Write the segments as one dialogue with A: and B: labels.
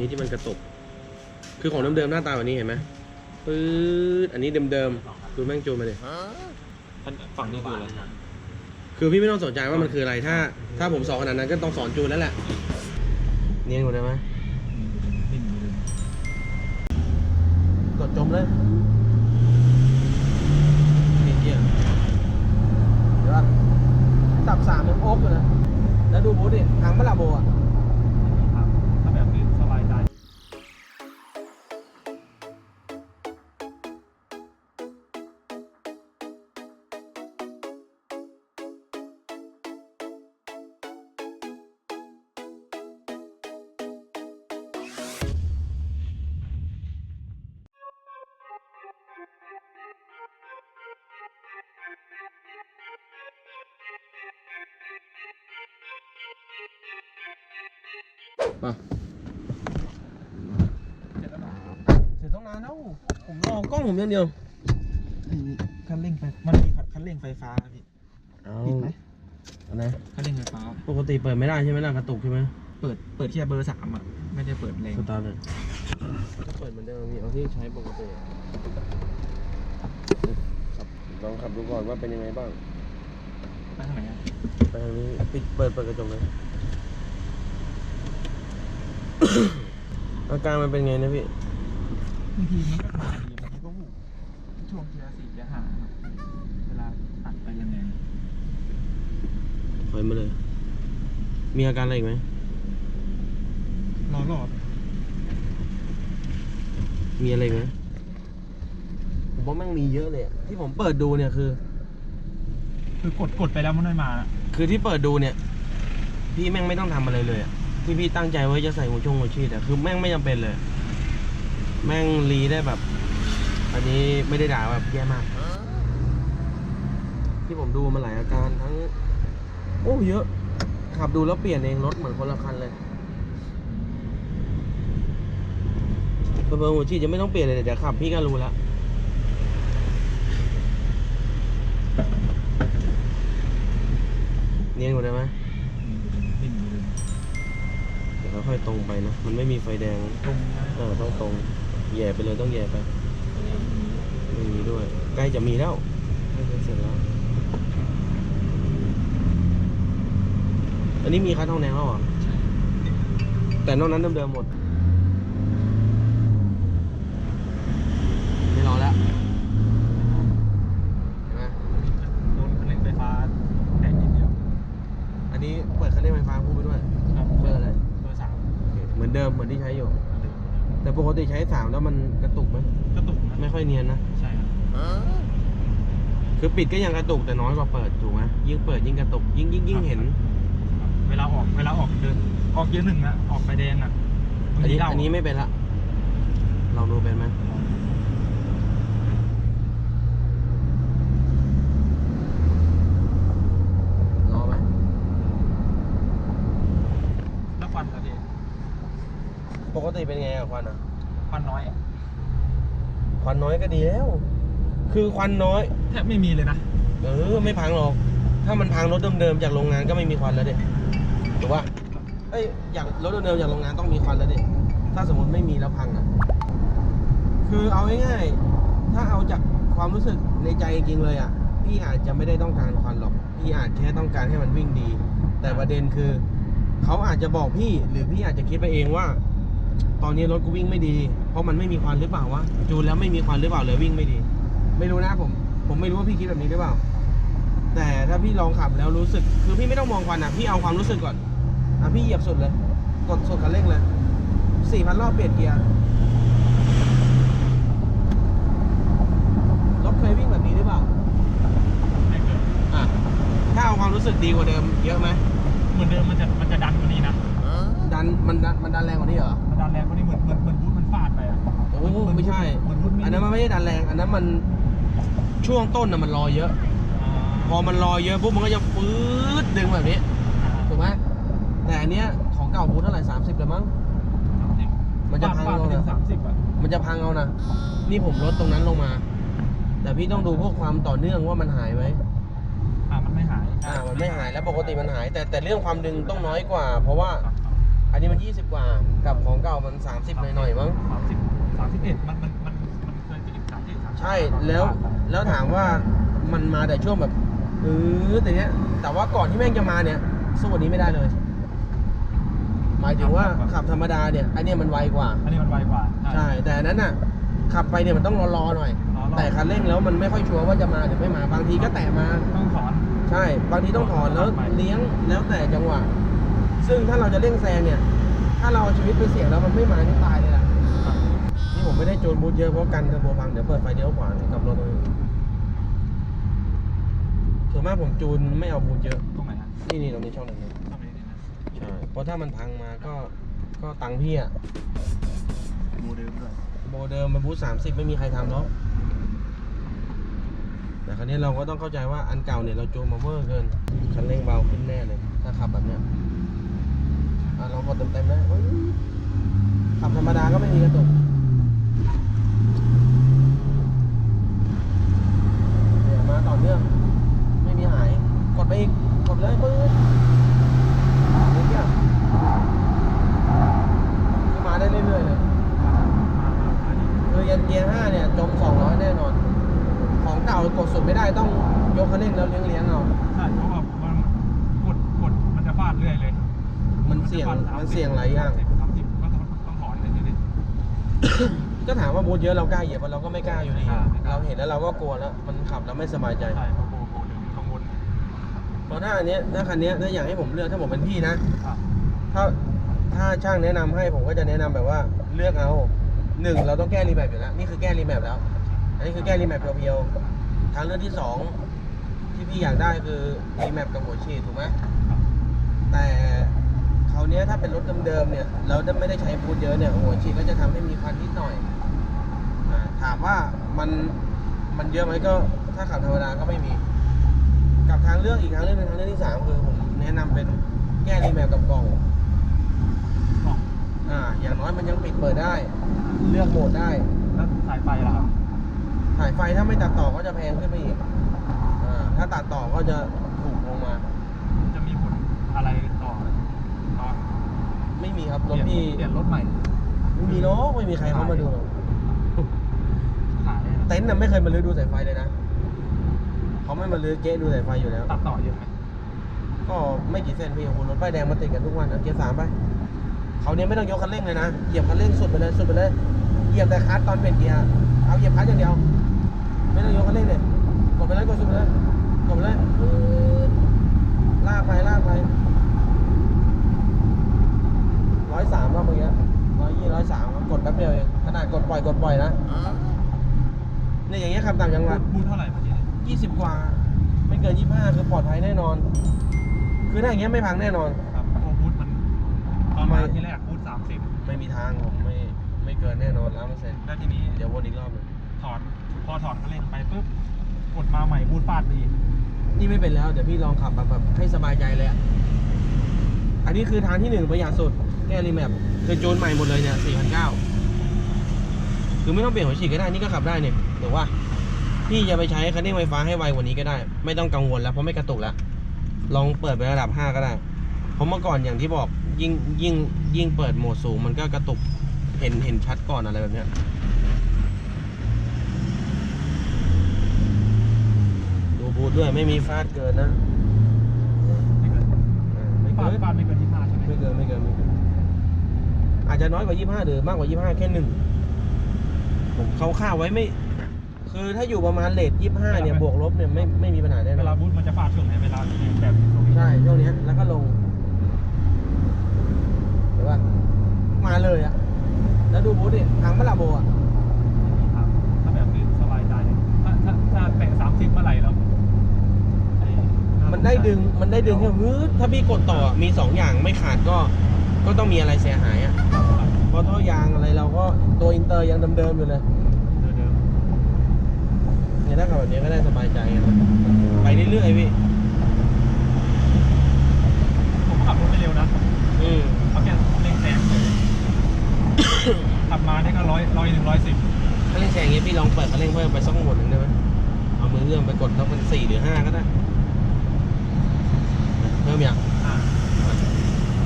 A: นี้ที่มันกระตุก คือของเดิมๆหน้าตาแบบนี้เห็นไหมปื๊ดอันนี้เดิมๆดูแม่งจูนมาเลย
B: อันฝั่งนี้คืออะไร
A: คือพี่ไม่ต้องสนใจว่ามันคืออะไรถ้า ถ้าผมสอนขนาดนั้นก็ต้องสอนจูนแล้วแหละเนียนกว่าได้ไหม
B: นิ่มเลย
A: กดจมเลยนี่เกียร์เดี๋ยวป่ะสับสามยังโอ๊กอยู่นะ แล้วดูบูธดิทางพระลาโบอะ มา
B: เสร็จแล้วเหรอ
A: เสร็จต้องนานแล้วผมรอกล้องผมอย่างเดียว
B: คันเร่งไฟมันมีคันเร่งไฟฟ้าครับพี่
A: เอา
B: ติดไหม
A: เอานะ
B: คันเร่งไฟฟ้า
A: ปกติเปิดไม่ได้ใช่ไหมล่ะกระตุกใช่ไหม
B: เปิดเปิดแค่เบอร์สามอะไม่ได้เปิดแรง
A: สตาร์ทเลยก็เปิดเหมือนเดิมพี่เอาที่ใช้ปกติขับลองขับดูก่อนว่าเป็นยังไงบ้าง
B: ไปทางไหนอะ
A: ไปทางนี้ปิดเปิดเปิดกระจกเลย อาการมันเป็นไงนะพี่
B: บางทีมันก็มาดีบางทีก็วูบช่วงเกียร์สี่เกียร์ห้าครับเวลาตัดไปแรง
A: ถอยมาเลย มีอาการอะไรอีกไหม
B: ๆรอรอบ
A: มีอะไรอีกไหมผมว่าแม่งมีเยอะเลยอะที่ผมเปิดดูเนี่ยคือ
B: คือกดกดไปแล้วมันไม่มาอะ
A: คือที่เปิดดูเนี่ย พี่แม่งไม่ต้องทำอะไรเลยอะ ที่พี่ตั้งใจไว้จะใส่หัวชงหัวชีดอะคือแม่งไม่จำเป็นเลย แม่งรีได้แบบ อันนี้ไม่ได้ด่าแบบแย่มาก ที่ผมดูมาหลายอาการทั้ง โอ้เยอะ ขับดูแล้วเปลี่ยนเองรถเหมือนคนละคันเลยเบอร์หัวชีดจะไม่ต้องเปลี่ยนเลยเดี๋ยวขับพี่ก็รู้แล้วเนียนกว่าได้ไหม ค่อยๆตรงไปนะ มันไม่มีไฟแดง
B: ตรงนะ
A: เออต้องตรงแย่ไปเลยต้องแย่ไปไม่มีด้วย ใกล้จะมีแล้วใกล้จะเสร็จแล้ว อันนี้มีคัดทองแดงแล้วเหรอ
B: ใช่
A: แต่นอกนั้นเดิมๆหมด ไม่รอแล้วเห็นไหม
B: โดนคันเร่งไฟฟ้าแตกนิดเดียว
A: อันนี้เปิดคันเร่งไฟฟ้าคู่ไปด้วย
B: ครับ
A: เบอร์อะไร
B: เบอร์สาม
A: เหมื อนเดิมเหมือนที่ใช้อยู่ แต่ปกติใช้สามแล้วมันกระตุกไหม
B: กระตุกนะ
A: ไม่ค่อยเนียนนะ
B: ใช่ครับ
A: คือปิดก็ยังกระตุกแต่น้อยกว่าเปิดถูกไหมยิ่งเปิดยิ่งกระตุกยิ่งยิ่งยิ่งเห็น
B: ครับเวลาออกเวลาออกเดิน ออกเกียร์หนึ่งอะออกไฟแดงอะบาง
A: อัน
B: ที
A: นี้
B: เรา
A: อันนี้ไม่เป็นละลองดูเป็นไหมรอไหม
B: แล้วควันครับพี่
A: ปกติเป็นไงอะ ควันอะ
B: ควันน้อยอะ
A: ควันน้อยก็ดีแล้ว คือควันน้อย
B: แทบไม่มีเลยนะ
A: เออ ไม่พังหรอก ถ้ามันพังรถเดิมๆจากโรงงานก็ไม่มีควันแล้วเด็ถูกป่ะเอ้ยอย่างรถเดิมๆจากโรงงานต้องมีควันแล้วเด็ถ้าสมมติไม่มีแล้วพังอะ คือเอาง่ายๆ ถ้าเอาจากความรู้สึกในใจจริงๆเลยอะ พี่อาจจะไม่ได้ต้องการควันหรอก พี่อาจแค่ต้องการให้มันวิ่งดี แต่ประเด็นคือ เขาอาจจะบอกพี่หรือพี่อาจจะคิดไปเองว่า ตอนนี้รถกูวิ่งไม่ดี เพราะมันไม่มีควันหรือเปล่าวะจูนแล้วไม่มีควันหรือเปล่าเลยวิ่งไม่ดี ไม่รู้นะผม ผมไม่รู้ว่าพี่คิดแบบนี้หรือเปล่า แต่ถ้าพี่ลองขับแล้วรู้สึก คือพี่ไม่ต้องมองควันอะ พี่เอาความรู้สึกก่อน อะพี่เหยียบสุดเลย กดสุดคันเร่งเลยสี่พันรอบเปลี่ยนเกียร์ รถเคยวิ่งแบบนี้หรือเปล่า
B: ไม่เกิน
A: อะ ถ้าเอาความรู้สึกดีกว่าเดิมเยอะไหม
B: เหมือนเดิมมันจะมันจะดันกว่านี้นะ
A: ดันมันดันมันดันแรงกว่านี้เหรอ
B: มันดันแรงกว่านี้เหมือนเหมือนเหมือนบูทมันฟาดไปอะ
A: โอ้ไม่ใช่
B: เหมือนบูท
A: อันนั้นมันไม่ใช่ดันแรง อันนั้นมันช่วงต้นน่ะมันรอเยอะ พอมันรอเยอะปุ๊บมันก็จะฟืดดึงแบบนี้ ถูกไหมแต่อันเนี้ยของเก่าพูดเท่าไหร่สามสิบเลยมั้ง มันจะพัง
B: ฟาด
A: เอา
B: ไปถึ
A: นะ
B: งสามสิบอะ
A: มันจะพังเอานะ นี่ผมลดตรงนั้นลงมา แต่พี่ต้องดูพวกความต่อเนื่องว่ามันหายไหม
B: อ่ามันไม่หาย
A: อ่ามันไม่หายแล้วปกติมันหาย แต่แต่เรื่องความดึงต้องน้อยกว่า เพราะว่า อันนี้มัน 20 กว่า กับของเก่ามัน 30 หน่อยๆมั้ง
B: สามสิบสามสิบเอ็ดมันมันมันมันเคยติดสามสิบสามสิบ
A: ใช่ แล้ว แล้วถามว่ามันมาแต่ช่วงแบบเออแต่เนี้ย แต่ว่าก่อนที่แม่งจะมาเนี่ย สู้อันนี้ไม่ได้เลย หมายถึงว่าขับธรรมดาเนี่ย อันเนี้ยมันไวกว่า
B: อันนี้มันไวกว่า
A: ใช่ แต่อันนั้นน่ะ ขับไปเนี่ยมันต้องรอๆหน่อย
B: รอๆ
A: แต่คันเร่งแล้วมันไม่ค่อยชัวร์ว่าจะมาหรือไม่มา บางทีก็แตะมา
B: ต้องถอน
A: ใช่ บางทีต้องถอนแล้วเลี้ยงแล้วแต่จังหวะ ซึ่งถ้าเราจะเร่งแซงเนี่ย ถ้าเราเอาชีวิตไปเสี่ยงแล้วมันไม่มานี่ตายเลยล่ะนี่ผมไม่ได้โจนบูทเยอะเพราะกันเทอร์โบพังเดี๋ยวเปิดไฟเลี้ยวขวากับรถตัวเองส่วนมากผมจูนไม่เอาบูทเยอะ
B: ตรงไหนฮะ
A: นี่นี่ตรงนี้ช่องหนึ่งนี่
B: ตรงนี้นี่นะ
A: ใช่เพราะถ้ามันพังมาก็ก็ตังค์พี่อะ
B: โมเดลด้วย
A: โบเดิมมันบูทสามสิบไม่มีใครทำแล้วแต่ครั้นี้เราก็ต้องเข้าใจว่าอันเก่าเนี่ยเราจูนมาเวอร์เกินคันเร่งเบาขึ้นแน่เลย ถ้าขับแบบเนี้ยอะ ลองกดเต็มๆนะขับธรรมดาก็ไม่มีกระตุกเนี่ยมาต่อเนื่อง ไม่มีหาย กดไปอีก กดเลยปื๊ดเนี่ยคือมาได้เรื่อยๆเลย
B: มามามานี่
A: คือยันเกียร์ห้าเนี่ย จม 200 แน่นอน ของเก่ากดสุดไม่ได้ต้องยกคันเร่งแล้วเลี้ยงเลี้ยงๆเอา
B: ใช่เพราะว่ามันกดกดมันจะฟาดเรื่อยเลย
A: มันเสี่ยง มันเสี่ยงหลายอย่าง
B: สามสิบก็ต้องต้องถอนเลยทีนี้
A: ก็ ถามว่าบูทเยอะเรากล้าเหยียบปะเราก็ไม่กล้าอยู่ดี
B: ไม่กล้าไม่กล้า
A: เราเห็นแล้วเราก็กลัวแล้ว มันขับแล้วไม่สบายใจ
B: ใช่เพราะโบโบเดี๋ยวมันกังวล
A: เพราะถ้าอันเนี้ยถ้าคันเนี้ยถ้าอยากให้ผมเลือกถ้าผมเป็นพี่นะ
B: อะ
A: ถ้าถ้าช่างแนะนำให้ผมก็จะแนะนำแบบว่าเลือกเอาหนึ่งเราต้องแก้รีแมปอยู่แล้วนี่คือแก้รีแมปแล้ว อันนี้คือแก้รีแมปเพียวๆทางเลือกที่สองที่พี่อยากได้คือรีแมปกับหัวฉีดถูกไหม
B: ครับ
A: แต่คราวเนี้ยถ้าเป็นรถเดิมๆเนี่ย เราไม่ได้ใช้บูทเยอะเนี่ยหัวฉีดก็จะทำให้มีควันนิดหน่อยอา ถามว่ามันมันเยอะไหมก็ถ้าขับธรรมดาก็ไม่มี กับทางเลือกอีกทางเลือกหนึงทางเลือกที่สามคือผมแนะนำเป็นแก้รีแมปกับกล่อง
B: กล่อง
A: อ่าอย่างน้อยมันยังปิดเปิดได้ เลือกโหมดได้
B: แล้วสายไฟล่ะครับ
A: ถ่ายไฟถ้าไม่ตัดต่อก็จะแพงขึ้นไปอีกอ่าถ้าตัดต่อก็จะถูกลงมา
B: จะมีผลอะไรต่อตอน
A: ไม่มีครับ
B: เป
A: รถ
B: ลี่ยน
A: พี่
B: เปลี่ยนรถใหม่
A: ไม่มีหรอกไม่มีใครเข้ามาดูหรอก
B: ขายอะ
A: เต็นท์น่ะไม่เคยมาลื้อดูสายไฟเลยนะเขาไม่มาลื้อเก๊ะดูสายไฟอยู่แล้ว
B: ตัดต่อเยอะไหม
A: ก็ไม่กี่เส้นพี่โอ้โหรถป้ายแดงมาติดกันทุกวันเอาเกียร์สามไปเขาเนี่ยไม่ต้องยกคันเร่งเลยนะเหยียบคันเร่งสุดไปเลยสุดไปเลยเหยียบแต่คลัตช์ตอนเปลี่ยนเกียร์เอาเหยียบคลัตช์อย่างเดียว ไม่ต้องยกคันเร่งเลยกดไปเลยกดสุดไปเลยกดไปเลยปื๊ดลากไปลากไปร้อยสามครับเมื่อกี้ร้อยยี่ร้อยสามกดแป๊บเดียวเองขนาดกดปล่อยกดปล่อยนะ เนี่ยอย่างเงี้ยขับต่างจังหวัด
B: บูทเท่าไหร่เมื่อกี้เนี่ย
A: ยี่สิบกว่า ไม่เกินยี่ห้าคือปลอดภัยแน่นอน คือถ้าอย่างเงี้ยไม่พังแน่นอน
B: ครับโอ้บูทมันตอนมาที่แรกบูทสามสิบ
A: ไม่มีทางผมไม่ไม่เกินแน่นอนแล้วเปอร์เซ็นต์
B: แล้วทีนี้
A: เดี๋ยววนอีกรอบหนึง
B: ถอดพอถอดคันเร่งไปปุ๊บกดมาใหม่บูทฟาดดี
A: นี่ไม่เป็นแล้วเดี๋ยวพี่ลองขับแบบแบบให้สบายใจเลยอะอันนี้คือทางที่หนึ่งประหยัดสุดแก้รีแมปคือจูนใหม่หมดเลยเนี่ยสี่พันเก้าคือไม่ต้องเปลี่ยนหัวฉีดก็ได้นี่ก็ขับได้เนี่ย หรือว่าพี่จะไปใช้คันเร่งไฟฟ้าให้ไวกว่านี้ก็ได้ ไม่ต้องกังวลแล้ว เพราะไม่กระตุกแล้ว ลองเปิดไประดับ 5 ก็ได้ เพราะเมื่อก่อนอย่างที่บอกยิ่งยิ่งยิ่งเปิดโหมดสูง มันก็กระตุกเห็นเห็นชัดก่อนอะไรแบบเนี้ยดูบูทด้วยไม่มีฟาดเกินนะ
B: ไม่เกิน
A: อ่าไม่
B: ฟา
A: เกิ
B: ด
A: น
B: ฟาดไม่เกินยี่ห้าใช่ไหม
A: ไม่เกินไม่เกินไม่เกินอาจจะน้อยกว่า25หรือมากกว่า25แค่หนึ่งผมเขาค่าไว้ไม่ คือถ้าอยู่ประมาณเลท25เนี่ยบวกลบเนี่ยไม่ไม่มีปัญหาแน่น
B: เว
A: อน
B: ลาบูทมันจะฟาดช่วงไหนเวลาแบบตรงนี้
A: ใช่ช่วงเนี้ยแล้วก็ลงเห็นป่ะมาเลยอะแล้วดูบูธดิทางพระลาโบอะ
B: ครับถ้าแบบนี้สบายใจถ้าถ้าถ้าแตะสามสิบเมื่อไหร่แล้วไอ้หา
A: มันได้ดึงมันได้ดึงแค่ฮึดถ้าพี่กดต่อมีสองอย่างไม่ขาดก็ ก็ต้องมีอะไรเสียหายอะ
B: ครับครับ
A: เพราะท่อยางอะไรเราก็ตัวอินเตอร์ยังเดิมๆอยู่เลย
B: เดิมเดิม
A: เนี่ยถ้าขับแบบนี้ก็ได้สบายใจไงไปเรื่อยๆพี่
B: ผมขับรถไม่เร็วนะ
A: อืม
B: เขาแค่เร่งแซงเลยขับมานี่ก็ร้อยร้อยหนึ่งร้อยสิบ
A: ถ้าเร่งแซงอย่างงี้พี่ลองเปิดคันเร่งเพิ่มไปสักหมดหนึ่งได้ไหมเอามือเอื้อมไปกดแล้วเป็นสี่หรือห้าก็ได้ เพิ่มอย่าง
B: อ่า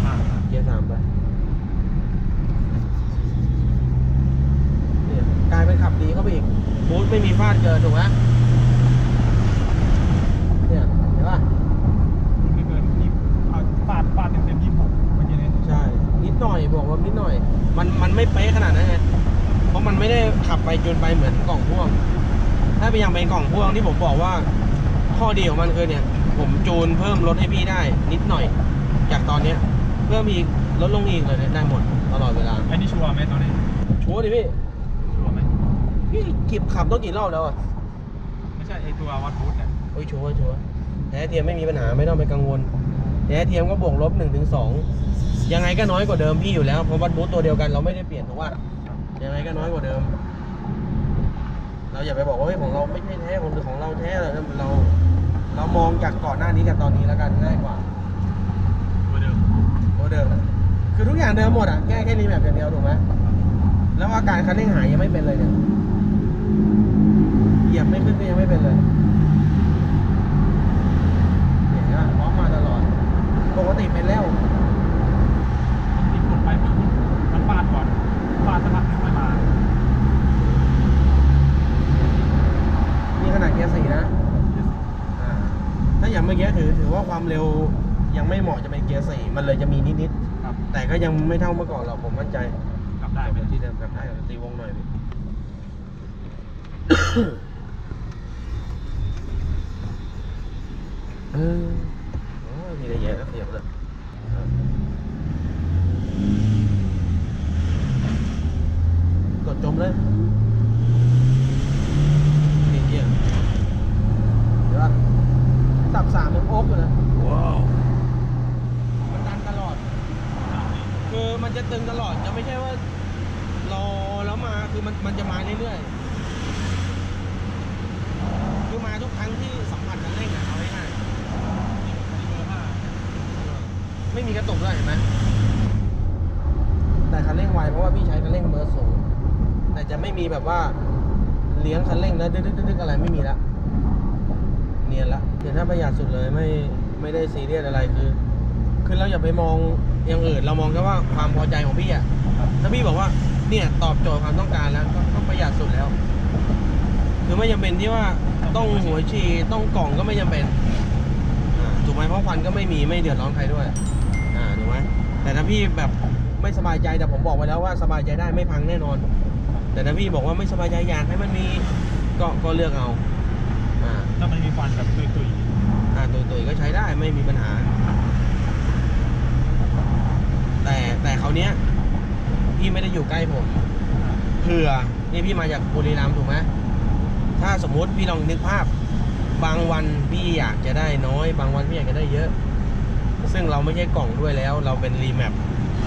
B: อ่า
A: เกียร์สามไป ฟาดเกินถูกไหมเนี่ยเห็นป่ะ
B: ไม่เกินยี่เอาฟาดฟาดเต็มเต็มยี่สิบหกเมื่อกี้นี้
A: ใช่ นิด หน่อยบอกว่านิดหน่อย มันมันไม่เป๊ะขนาดนั้นไงเพราะมันไม่ได้ขับไปจนไปเหมือนกล่องพ่วง ถ้าเป็นอย่างเป็นกล่องพ่วงที่ผมบอกว่า ข้อดีของมันคือเนี่ย ผมจูนเพิ่มรถให้พี่ได้ นิดหน่อย จากตอนเนี้ยเพิ่มอีกลดลงอีกเลยเนี่ยได้หมดตลอดเวลา
B: ไอ้นี่ชัวร์ไหมตัวนี้
A: ชัวร์ดิพี่
B: ชัวร์ไหม
A: พี่กิบขับต้องกี่รอบแล้วอะ
B: ไม่ใช่ไอ้ตัววัดบูธเนี่ย
A: โอ้ยชัวร์ชัวร์แท้เทียมไม่มีปัญหาไม่ต้องไปกังวล แท้เทียมก็บวกลบหนึ่งถึงสองยังไงก็น้อยกว่าเดิมพี่อยู่แล้วเพราะวัดบูธตัวเดียวกันเราไม่ได้เปลี่ยนถูกว่ายังไงก็น้อยกว่าเดิม เราอย่าไปบอกว่าเฮ้ยของเราไม่ใช่แท้ของของเราแท้เลยนะเรา เรามองจากก่อนหน้านี้กับตอนนี้แล้วกันง่ายกว่า
B: ตัวเดิม
A: ตัวเดิมอะคือทุกอย่างเดิมหมดอะแค่แค่รีแมปอย่างเดียวถูกไหมแล้วอาการคันเร่งหายยังไม่เป็นเลยเนี่ยเหยียบไม่ขึ้นก็ยังไม่เป็นเลยเนี่ยเห็นปะพร้อมมาตลอด ปกติเป็นแล้ว
B: ที่กดไปปุ๊บมันฟาดก่อนฟาดสักพักหนึงไม่มา
A: นี่ขนาดเกียร์สี่นะอ่าถ้าอย่างเมื่อกี้ถือถือว่าความเร็วยังไม่เหมาะจะเป็นเกียร์สี่มันเลยจะมีนิด
B: ครับ
A: ๆแต่ก็ยังไม่เท่าเมื่อก่อนหรอกผมมั่นใจ
B: กลับได้ไหม
A: เป็นที่เดิมกลับได้ตีวงหน่อยพี่ เออ โอ้ยมีอะไรแย่แล้วขยับเลยครับกดจมเลยนี่เกียร์เดี๋ยวว่าสับสามยังโอ๊กอยู่นะ
B: ว้าว
A: มันดันตลอด คือมันจะตึงตลอดจะไม่ใช่ว่ารอแล้วมาคือมันมันจะมาเรื่อยๆคือมาทุกครั้งที่สัมผัสคันเร่งอะเอาง่าย
B: นี่เบอร์ห้า
A: ๆ ไม่มีกระตุกด้วยเห็นไหมแต่คันเร่งไวเพราะว่าพี่ใช้คันเร่งเบอร์สูงแต่จะไม่มีแบบว่าเลี้ยงคันเร่งแล้วดึกๆๆอะไรไม่มีละเนียนละเดี๋ยวถ้าประหยัดสุดเลยไม่ไม่ได้ซีเรียสอะไรคือ คือเราอย่าไปมองอย่างอื่น เรามองแค่ว่าความพอใจของพี่อะถ้าพี่บอกว่าเนี่ยตอบโจทย์ความต้องการแล้วก็ก็ประหยัดสุดแล้ว คือไม่จำเป็นที่ว่าต้องหัวฉีต้องกล่องก็ไม่จำเป็น ถูกไหมเพราะควันก็ไม่มีไม่เดือดร้อนใครด้วย อ่าถูกไหมแต่ถ้าพี่แบบไม่สบายใจแต่ผมบอกไว้แล้วว่าสบายใจได้ไม่พังแน่นอน แต่ถ้าพี่บอกว่าไม่สบายใจอยากให้มันมีก็ก็เลือกเอา อ่า
B: ถ้ามันมีควันแบบตุย
A: อ่าตุยๆก็ใช้ได้ไม่มีปัญหา แต่แต่เขาวเนี้ยพี่ไม่ได้อยู่ใกล้ผม
B: ๆ
A: เผื่อนี่พี่มาจากบุรีรัมย์ถูกไหมถ้าสมมุติพี่ลองนึกภาพ บางวันพี่อยากจะได้น้อย บางวันพี่อยากจะได้เยอะ ซึ่งเราไม่ใช่กล่องด้วยแล้ว เราเป็นรีแมป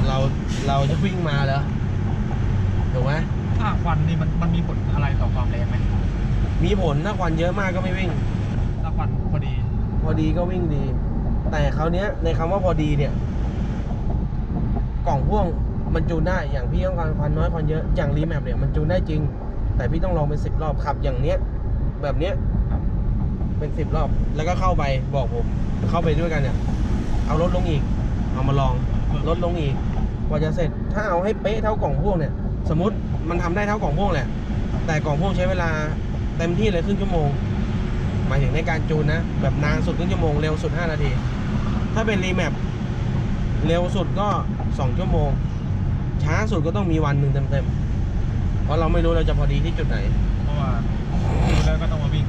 A: เราเราจะวิ่งมาแล้วถูกไหม
B: ถ้าควันนี่มันมันมีผลอะไรต่อความแรงไหม
A: มีผลถ้าควันเยอะมากก็ไม่วิ่ง
B: ถ้าควันพอดี
A: พอดีก็วิ่งดี แต่คราวเนี้ยในคำว่าพอดีเนี่ย กล่องพ่วงมันจูนได้อย่างพี่ต้องการควันน้อยควันเยอะอย่างรีแมปเนี่ยมันจูนได้จริง แต่พี่ต้องลองเป็นสิบรอบขับอย่างเนี้ย แบบเนี้ย
B: ครับ
A: เป็นสิบรอบ แล้วก็เข้าไปบอกผม เข้าไปด้วยกันเนี่ย เอารถลงอีก เอามาลองลดลงอีก กว่าจะเสร็จ ถ้าเอาให้เป๊ะเท่ากล่องพ่วงเนี่ย สมมติมันทำได้เท่ากล่องพ่วงแหละ แต่กล่องพ่วงใช้เวลาเต็มที่เลยครึ่งชั่วโมง หมายถึงในการจูนนะ แบบนานสุดครึ่งชั่วโมง เร็วสุด 5 นาที ถ้าเป็นรีแมปเร็วสุดก็ 2 ชั่วโมง ช้าสุดก็ต้องมีวันหนึ่งเต็มๆ เพราะเราไม่รู้เราจะพอดีที่จุดไหน
B: เพราะว่าดูแล้วก็ต้องมาวิ่ง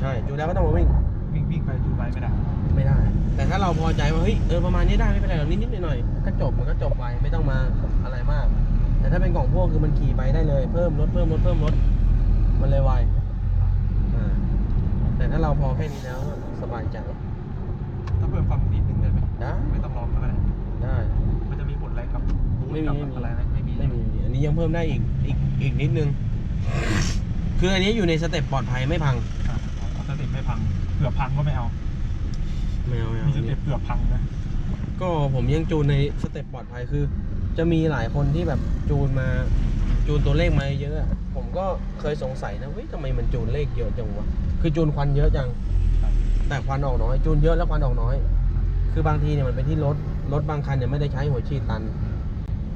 A: ใช่จูนแล้วก็ต้องมาวิ่ง
B: วิ่งวิ่งไปดูไปไม่ได้
A: ไม่ได้ แต่ถ้าเราพอใจว่าเฮ้ยเออประมาณนี้ได้ไม่เป็นไรหรอกนิดๆหน่อยๆก็จบมันก็จบไปไม่ต้องมาอะไรมาก แต่ถ้าเป็นกล่องพ่วงคือมันขี่ไปได้เลยเพิ่มลดเพิ่มลดเพิ่มลดมันเลยไวอ่าแต่ถ้าเราพอแค่นี้แล้วสบายใจ
B: ถ้าเพิ่มความนิดนึงได้ไหม
A: ได้
B: ไม่ต้องลองก็ได้
A: ได้
B: มันจะมีผลอะไรกับ
A: ไม่มี
B: กับ
A: ไม่มี
B: อะไรนะไม่มี
A: ไม่มีอันนี้ยังเพิ่มได้อีกอีกอีกนิดนึง คืออันนี้อยู่ในสเต็ปปลอดภัยไม่พัง
B: ไม่พังเกือบพังก็ไม่เอา
A: ไม่เอาไม่เอา
B: มีส
A: อัน
B: เต็
A: นี้
B: ปเกือบพังนะ
A: ก็ผมยังจูนในสเต็ปปลอดภัยคือ จะมีหลายคนที่แบบจูนมาจูนตัวเลขมาเยอะอะผมก็เคยสงสัยนะเฮ้ยทำไมมันจูนเลขเยอะจังวะคือจูนควันเยอะจัง แต่ควันออกน้อย จูนเยอะแล้วควันออกน้อย คือบางทีเนี่ยมันเป็นที่รถรถบางคันเนี่ยไม่ได้ใช้หัวฉีดตัน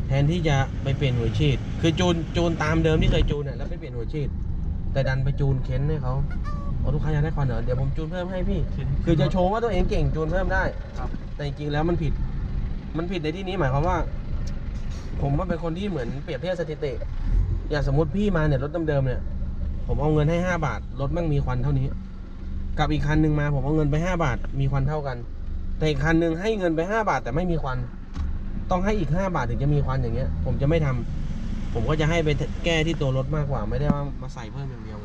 A: แทนที่จะไปเปลี่ยนหัวฉีด คือจูนจูนตามเดิมที่เคยจูนเนี่ยแล้วไปเปลี่ยนหัวฉีด แต่ดันไปจูนเค้นให้เขา เอาลูกค้าอยากได้ควันเหรอเดี๋ยวผมจูนเพิ่มให้พี่ คือจะโชว์ว่าตัวเองเก่งจูนเพิ่มได้
B: ครับ
A: แต่จริงๆแล้วมันผิด มันผิดในที่นี้หมายความว่า ผมว่าเป็นคนที่เหมือนเปรียบเทียบสถิติ อย่างสมมติพี่มาเนี่ยรถเดิมๆเนี่ย ผมเอาเงินให้ห้าบาทรถแม่งมีควันเท่านี้ กับอีกคันหนึ่งมาผมเอาเงินไปห้าบาทมีควันเท่ากัน แต่อีกคันหนึ่งให้เงินไปห้าบาทแต่ไม่มีควัน ต้องให้อีกห้าบาทถึงจะมีควันอย่างเงี้ย ผมจะไม่ทำผมก็จะให้ไปแก้ที่ตัวรถมากกว่า ไม่ได้ว่ามาใส่เพิ่มอย่างเดียว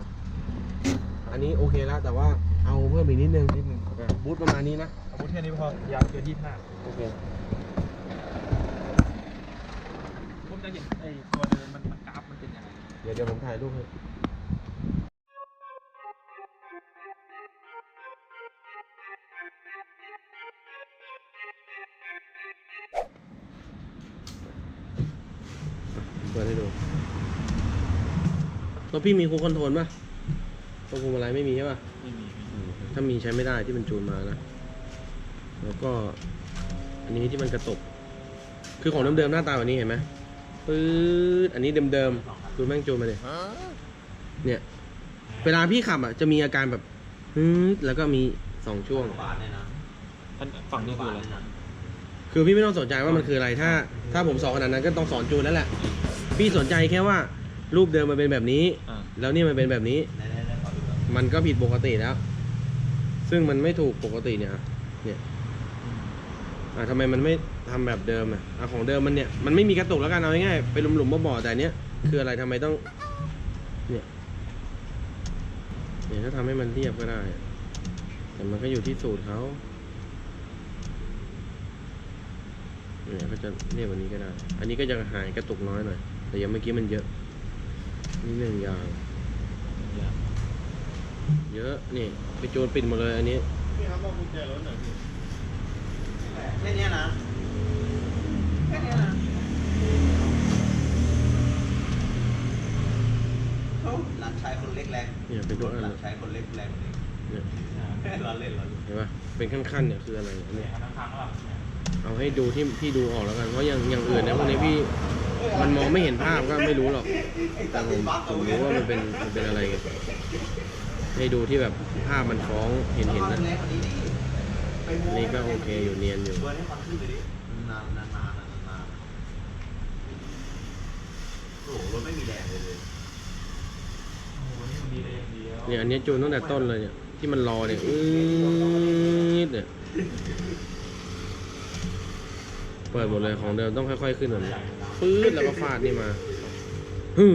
A: อันนี้โอเคแล้วแต่ว่าเอาเพิ่มอีกนิดนึงนิดนึงอะบูทประมาณนี้นะ
B: อาวุธแค่นี้พออยาวเกินที่ห้า
A: โอเค
B: ผมจะเห็นไอ้ตัวเดินมันมันกราฟมันเป็นยังไง
A: เดี๋ยวเดี๋ยวผมถ่ายรูปให้เปิดให้ดูแล้วพี่มีคูลคอนโทรลป่ะ ตัวคุมอะไรไม่มีใช่ป่ะ
B: ไม่มี
A: ถ้ามีใช้ไม่ได้ที่มันจูนมานะ แล้วก็ อันนี้ที่มันกระตก คือของเดิมๆหน้าตาแบบนี้เห็นไหมปื๊ดอันนี้เดิมๆดูแม่งจูนมาเลยเนี่ย เวลาพี่ขับอะจะมีอาการแบบฮึดแล้วก็มีสองช่วง
B: ท่านฝั่งนี้คืออะไร
A: คือพี่ไม่ต้องสนใจว่ามันคืออะไรถ้า ถ้าผมสอนขนาดนั้นก็ต้องสอนจูนแล้วแหละ พี่สนใจแค่ว่ารูปเดิมมันเป็นแบบนี้
B: อ่า
A: แล้วนี่มันเป็นแบบนี้ มันก็ผิดปกติแล้ว ซึ่งมันไม่ถูกปกติเนี่ย เนี่ยอ่าทำไมมันไม่ทำแบบเดิมอะอะของเดิมมันเนี่ย มันไม่มีกระตุกแล้วกันเอาง่ายๆไปหลุมๆบ่อๆแต่เนี้ยคืออะไรทำไมต้อง เนี่ย เนี่ยถ้าทำให้มันเรียบก็ได้ แต่มันก็อยู่ที่สูตรเขาเนี่ยก็จะเรียบวันนี้ก็ได้ อันนี้ก็จะหายกระตุกน้อยหน่อย แต่ยังเมื่อกี้มันเยอะ นี่หนึ่งอย่าง เยอะนี่ไปโจนปิดหมดเลยอันนี้
C: พี่ครับว่ากุญแจรถหน่อยพี่แค่เนี้ยนะแค่เนี้ยนะเขาหลานชายคนเล็กแรง
A: เนี่ยเป็นทุกอัน
C: ห
A: เล
C: ลายนชายคนเล็กแรง
A: เนี่ย
C: เราเล่นเราเล่น
A: เห็นปะเป็นขั้นๆเนี่ยคืออะไรอันนี้เอาให้ดูที่พี่ดูออกแล้วกันเพราะอย่างอย่างอื่นเนี่ยพวกนี้พี่มันมองไม่เห็นภาพก็ไม่รู้หรอกแต่ผมผมรู้ว่ามันเป็นมันเป็นอะไรไง ให้ดูที่แบบภาพมันฟ้องเห็นเห็นๆนะ
C: แรงกว่านี้ดิไปโม้
A: อันนี้ก็โอเคอยู่เนียนอยู่
C: เบิร์นให้มันขึ้นเลยดินานนานนานนานนานโอ้โหรถไม่มีแรงเลยเลย
B: โอ้โหนี่มันดีเลยอย่างเดียว
A: เนี่ยอันนี้จูนตั้งแต่ต้นเลยเนี่ยที่มันรอเนี่ยอืดเนี่ยเปิดหมดเลยของเดิมต้องค่อยๆขึ้นแบบนี้ปื๊ดแล้วก็ฟาดนี่มาฮึ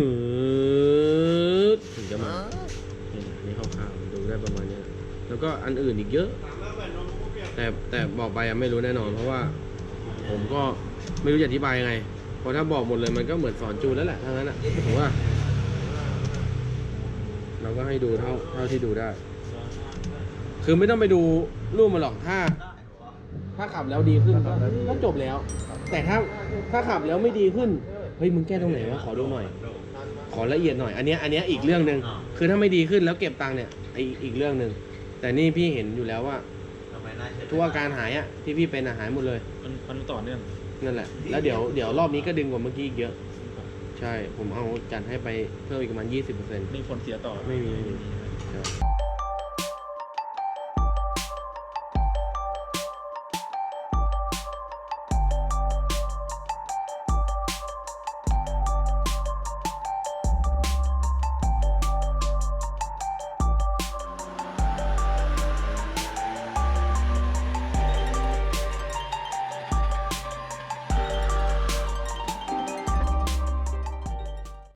A: ดถึงจะมาเนี่คร่าวๆดูได้ประมาณเนี้ยแล้วก็อันอื่นอีกเยอะ แต่แต่บอกไปอะไม่รู้แน่นอน เพราะว่า ผมก็ไม่รู้จะอธิบายยังไงเพราะถ้าบอกหมดเลยมันก็เหมือนสอนจูนแล้วแหละทั้งนั้นอะผมว่า เราก็ให้ดูเท่าเท่าที่ดูได้ คือไม่ต้องไปดูรูปมันหรอกถ้า ถ้าขับแล้วดีขึ้นก็ก็จบแล้ว แต่ถ้าถ้าขับแล้วไม่ดีขึ้นเฮ้ยมึงแก้ตรงไหนวะขอดูหน่อย ขอละเอียดหน่อย อันเนี้ยอันเนี้ยอีกเรื่องหนึ่งคือถ้าไม่ดีขึ้นแล้วเก็บตังค์เนี่ยไออีกเรื่องหนึ่งแต่นี่พี่เห็นอยู่แล้วว่า
C: ทำไมน่าเชื่อ
A: ทุกอาการหายอะที่พี่เป็นอะหายหมดเลย
B: มันมันต่อเนื่อง
A: นั่นแหละ แล้วเดี๋ยวเดี๋ยวรอบนี้ก็ดึงกว่าเมื่อกี้อีกเยอะ ใช่ ผมเอาจัดให้ไปเพิ่มอีกประมาณยี่สิบเปอร์เซ็นต์
B: มีผลเสียต่อ
A: ไม่มีไม่มี
B: ใช่
A: ใช่